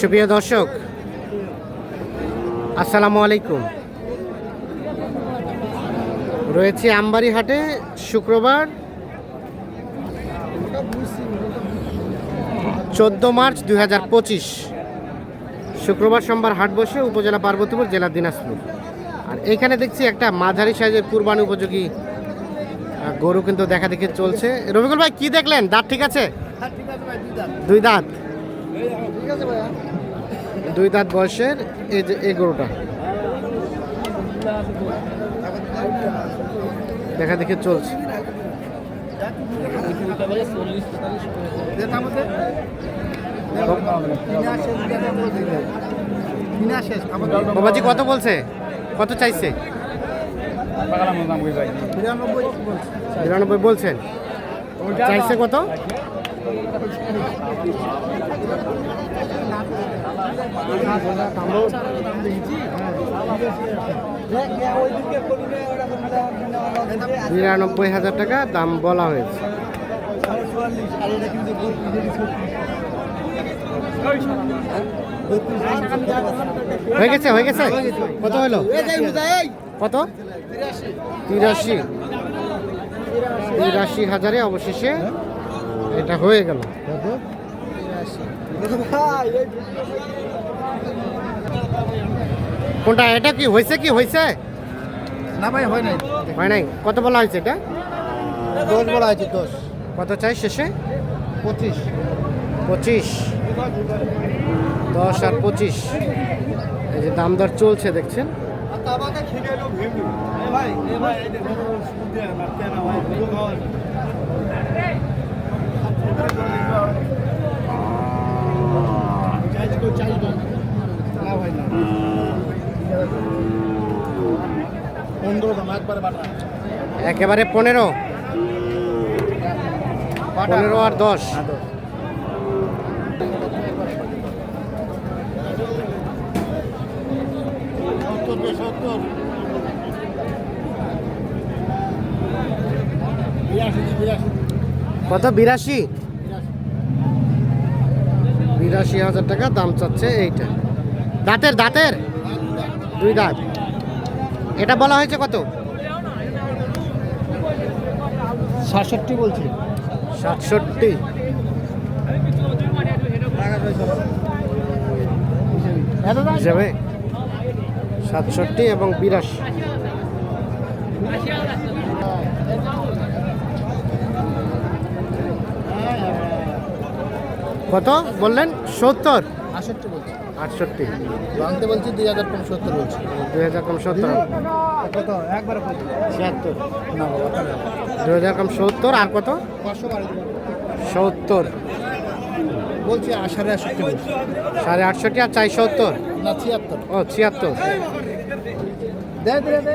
সুপ্রিয় দর্শক আসসালামু আলাইকুম। রয়েছে আমবাড়ি হাটে শুক্রবার চোদ্দ মার্চ দু হাজার পঁচিশ। শুক্রবার সোমবার হাট বসে উপজেলা পার্বতীপুর জেলা দিনাজপুর। আর এইখানে দেখছি একটা মাঝারি সাইজের কুরবানি উপযোগী গরু কিন্তু দেখা দেখি চলছে। রবিকুল ভাই কি দেখলেন? দাঁত ঠিক আছে? দুই দাঁত। দুই দাঁত বয়সের এই যে, এই গরুটা। দেখা দেখে চলছে। বাবাজি কত বলছে? কত চাইছে? বিরানব্বই বলছেন। চাইছে কত? বিরানব্বই হাজার টাকা দাম বলা হয়েছে। হয়ে গেছে হয়ে গেছে? কত হলো? কত? তিরাশি। তিরাশি হাজারে অবশেষে এটা হয়ে গেল। কোনটা এটা কি হয়েছে কি হয়েছে না ভাই হয় নাই। হয় নাই। কত বলা হয়েছে এটা? দশ বলা হয়েছে দশ। কত চাই শেষে? পঁচিশ। পঁচিশ। দশ আর পঁচিশ। এই যে দাম দর চলছে দেখছেন? পনেরো দাম একবারে বাটা একেবারে পনেরো। পনেরো আর দশ। বিরাশি কত? বিরাশি? বিরাশি হাজার টাকা দাম চাচ্ছে এইটা। দাঁতের দাঁতের? দুই দাঁত। এটা বলা হয়েছে কত? সাতষট্টি বলছি। সাতষট্টি। হিসাবে সাতষট্টি এবং বিরাশি। কত বললেন? সত্তর। আটষট্টি বলছি। আটষট্টি। ভাঙতে বলছি দুই হাজার কম সত্তর বলছি। দুই হাজার কম সত্তর। কত? একবারে ছিয়াত্তর। না বাবা দুই হাজার কম সত্তর আর কত? পাঁচশো সত্তর। বলছি আষাঢ়ে আটষট্টি বলছি। সাড়ে আটষট্টি আর চাই সত্তর? না ছিয়াত্তর। ও ছিয়াত্তর। দে দে দে।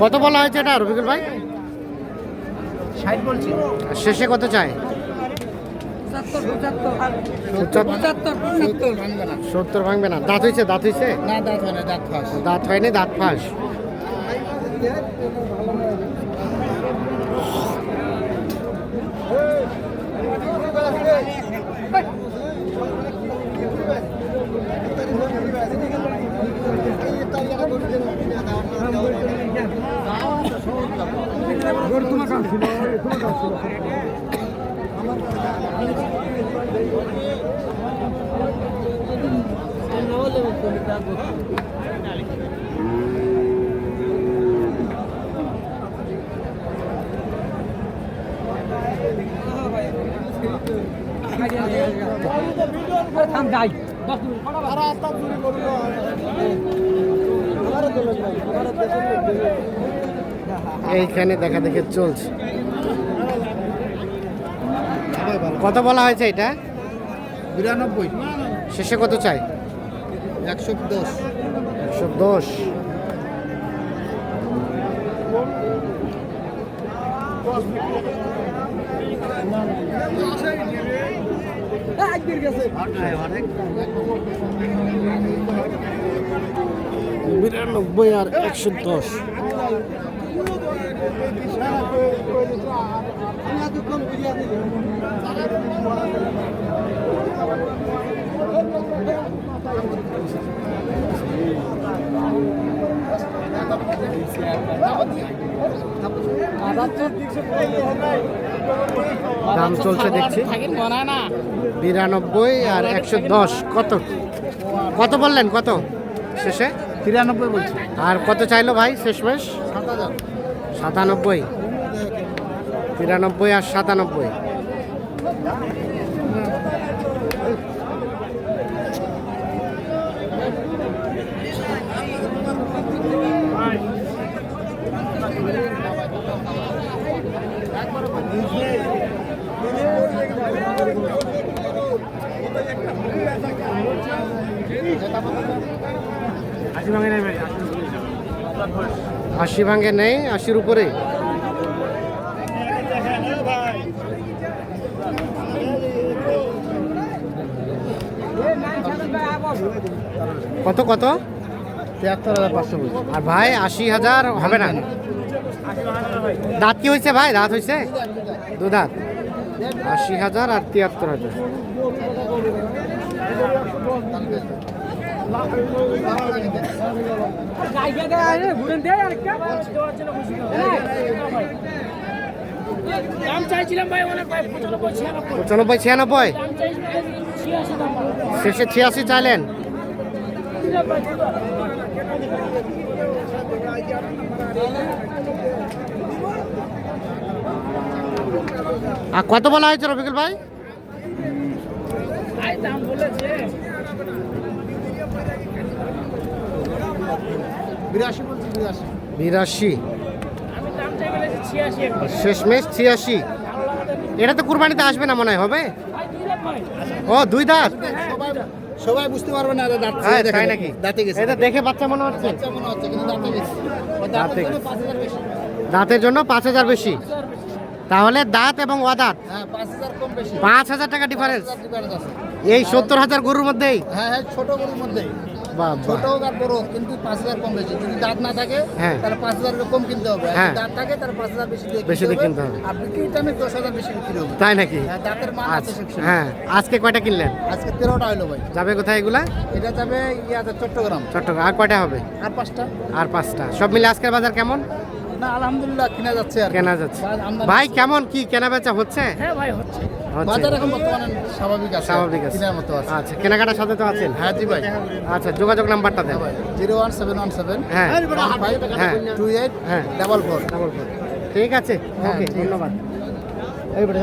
কত বলা হয়েছে এটা রবিকুল ভাই? শেষে কত না। সত্তর ভাঙবে না। দাঁত হয়েছে দাঁত হয়েছে? না দাঁত দাঁত দাঁত হয়নি দাঁত ফাঁস। থাম যাই আর আস্তা চুরি করুন আমারও এইখানে দেখা দেখে চলছে। কত বলা হয়েছে এটা? বিরানব্বই। শেষে কত চাই? একশো দশ। একশো দশ। বিরানব্বই আর একশো দশ। দাম চলছে দেখছি। বিরানব্বই আর একশো দশ কত? কত বললেন কত? শেষে? তিরানব্বই বলছি। আর কত চাইলো ভাই শেষমেশ? সাত সাতানব্বই। তিরানব্বই আর সাতানব্বই। আশি ভাঙে নেই আশির উপরে। কত কত? তিয়াত্তর হাজার পাঁচশো আর ভাই, আশি হাজার হবে না? দাঁত কি হয়েছে ভাই? দাঁত হয়েছে? দু দাঁত। আশি হাজার আর তিয়াত্তর হাজার। পঁচানব্বই ছিয়ানব্বই শেষে ছিয়াশি চাইলেন। আর কত বলা হয়েছে রফিকুল ভাই দাম বলেছে বিরাশি বলছি শেষমেশ ছিয়াশি। এটা তো কুরবানিতে আসবে না মনে হয় হবে? ও দুই দাঁত? সবাই বুঝতে পারবে না দাঁত হ্যাঁ তাই নাকি? দাঁতে গেছে এটা দেখে বাচ্চা মনে হচ্ছে। বাচ্চা মনে হচ্ছে কিন্তু দাঁতে গেছে। দাঁতে দাঁতের জন্য গেছে। পাঁচ হাজার বেশি। দাঁতের জন্য পাঁচ হাজার বেশি। তাহলে দাঁত এবং অদাঁত হ্যাঁ পাঁচ হাজার টাকা ডিফারেন্স এই সত্তর হাজার গরুর মধ্যেই? হ্যাঁ হ্যাঁ ছোট গরুর মধ্যে বাহ ছোট হোক আর বড় হোক, কিন্তু পাঁচ হাজার কম বেশি। যদি দাঁত না থাকে হ্যাঁ। তাহলে পাঁচ হাজার কম কিনতে হবে। আর হ্যাঁ। দাঁত থাকে তাহলে পাঁচ হাজার বেশি দিয়ে বেশি দিয়ে কিনতে হবে। আর বিক্রি টাইমে দশ হাজার বেশি বিক্রি হবে তাই নাকি? হ্যাঁ, দাঁতের মান আছে আচ্ছা হ্যাঁ। আজকে কয়টা কিনলেন? আজকে তেরোটা হলো ভাই। যাবে কোথায় এগুলা? এটা যাবে ইয়াতে চট্টগ্রাম। চট্টগ্রাম। আর কয়টা হবে? আর পাঁচটা। আর পাঁচটা। সব মিলে আজকের বাজার কেমন? না আলহামদুলিল্লাহ কিনা যাচ্ছে আর কি। কেনা যাচ্ছে। ভাই কেমন? কি কেনা বেচা হচ্ছে? হ্যাঁ ভাই হচ্ছে। বাজার এখন বর্তমানে স্বাভাবিক আছে স্বাভাবিক আছে। কেনার মতো আছে। আচ্ছা কেনাকাটার সাথে তো আছেন? হ্যাঁ জি ভাই। আচ্ছা যোগাযোগ নাম্বারটা দেন। Zero one seven one seven হ্যাঁ। হ্যাঁ। টু এইট হ্যাঁ। Double four. Double four. ঠিক আছে। হ্যাঁ, ওকে ধন্যবাদ। এই বেটা